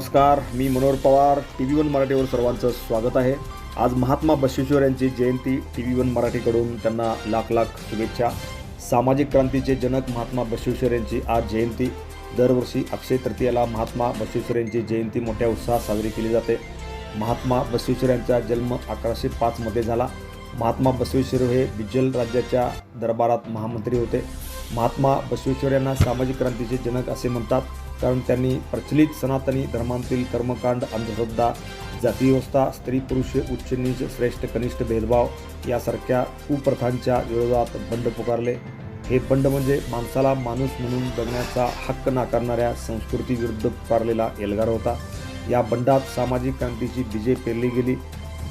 नमस्कार मी Manohar Pawar T V one मराठीवर सर्वांचं स्वागत आहे. आज महात्मा बसवेश्वर यांची जयंती टी व्ही वन मराठीकडून त्यांना लाख लाख शुभेच्छा. सामाजिक क्रांतीचे जनक महात्मा बसवेश्वर यांची आज जयंती. दरवर्षी अक्षय तृतीयाला महात्मा बसवेश्वर यांची जयंती मोठ्या उत्साहात साजरी केली जाते. महात्मा बसवेश्वर यांचा जन्म अकराशे पाचमध्ये झाला. महात्मा बसवेश्वर हे बिज्जल राज्याच्या दरबारात महामंत्री होते. महात्मा बसवेश्वर यांना सामाजिक क्रांतीचे जनक असे म्हणतात. कारण त्यांनी प्रचलित सनातनी धर्मांतील कर्मकांड अंधश्रद्धा जातीव्यवस्था स्त्री पुरुष उच्च नीच श्रेष्ठ कनिष्ठ भेदभाव यासारख्या कुप्रथांच्या विरोधात बंड पुकारले. हे बंड म्हणजे माणसाला माणूस म्हणून जगण्याचा हक्क नाकारणाऱ्या संस्कृतीविरुद्ध पुकारलेला एल्गार होता. या बंडात सामाजिक क्रांतीची बीजे पेरली गेली.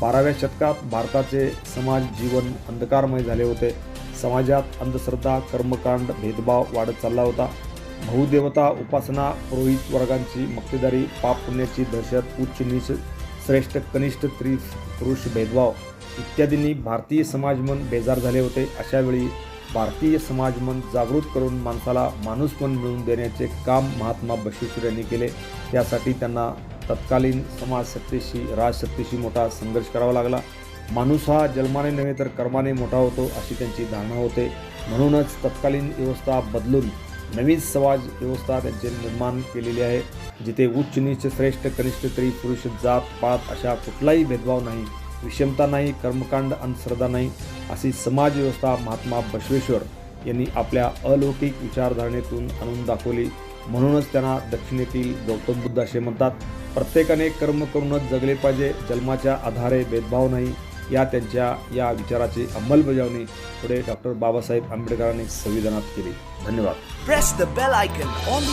बाराव्या शतकात भारताचे समाज जीवन अंधकारमय झाले होते. समाजात अंधश्रद्धा कर्मकांड भेदभाव वाढत चालला होता. बहुदेवता उपासना पुरोहित वर्गांची मक्तेदारी पाप पुण्याची दहशत उच्च नीच श्रेष्ठ कनिष्ठ स्त्री पुरुष भेदभाव इत्यादींनी भारतीय समाजमन बेजार झाले होते. अशावेळी भारतीय समाजमन जागृत करून माणसाला माणूसमन मिळवून देण्याचे काम महात्मा बसवेश्वर यांनी केले. त्यासाठी त्यांना तत्कालीन समाजसत्तेशी राजसत्तेशी मोठा संघर्ष करावा लागला. माणूस हा जन्माने नव्हे तर कर्माने मोठा होतो अशी त्यांची धारणा होते. म्हणूनच तत्कालीन व्यवस्था बदलून नवीन समाज व्यवस्था त्यांचे निर्माण केलेली आहे. जिथे उच्च नीच श्रेष्ठ कनिष्ठ स्त्री पुरुष जात पात अशा कुठलाही भेदभाव नाही विषमता नाही कर्मकांड अंधश्रद्धा नाही अशी समाजव्यवस्था महात्मा बसवेश्वर यांनी आपल्या अलौकिक विचारधारणेतून आणून दाखवली. म्हणूनच त्यांना दक्षिणेतील गौतम बुद्ध असे म्हणतात प्रत्येकाने कर्म करूनच जगले पाहिजे. जन्माच्या आधारे भेदभाव नाही या त्यांच्या या विचाराची अंमलबजावणी पुढे डॉक्टर बाबासाहेब आंबेडकरांनी संविधानात केली. धन्यवाद. West the bell icon on